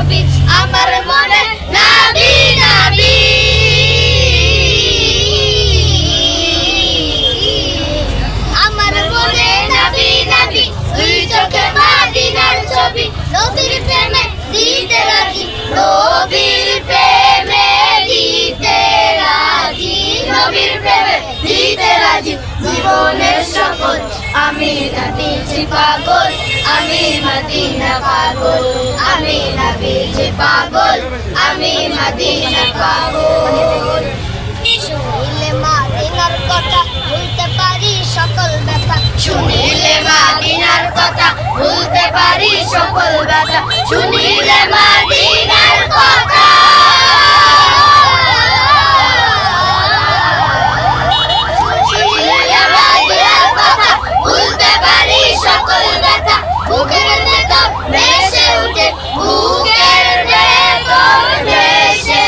নবী আমার মনে নবী নবী। আমার মনে নবী নবী, দুই চোখে মাদিনার ছবি। নবীর প্রেমে দিতে রাজি, নবীর প্রেমে দিতে রাজি। নবীর প্রেমে দিতে রাজি, জীবনের সকল আমি নবীজি পাগল, আমি মদিনা পাগল। আমি নবী পাগল আমি মদিনা পাগল। শুনিলে মাদিনার কথা ভুলতে পারি সকল ব্যথা। শুনিলে মাদিনার কথা ভুলতে পারি সকল ব্যথা। শুনিলে মাদিনার কথা শুনিলে মাদিনার কথা ভুলতে পারি সকল ব্যথা বুকের ভেতর ভেসে উঠে বুকের ভেতর ভেসে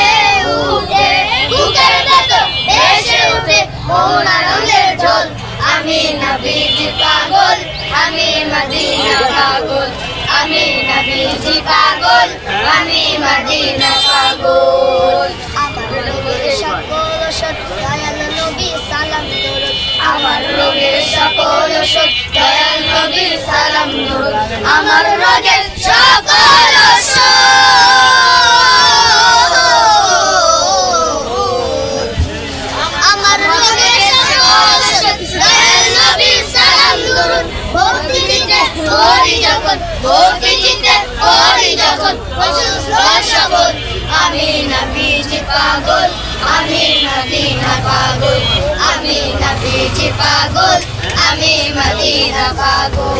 উঠে বুকের ভেতর ভেসে উঠে মন আনন্দের ঢোল আমি নবীজি পাগল আমি মদিনা পাগল। আমি নবীজি পাগল আমি মদিনা পাগল। আমার রোগের সকল সত্য দয়াল নবী সালাম দরুদ আমার রোগের সকল সত্য দয়াল নবী সালাম দরুদ আমার রোগের সকল আমার রোগের ভক্তি চিন্তে করি যখন অসুস্থ সবল আমি নবীজি পাগল, আমি মদিনা পাগল। আমি নবীজি পাগল, আমি মদিনা পাগল।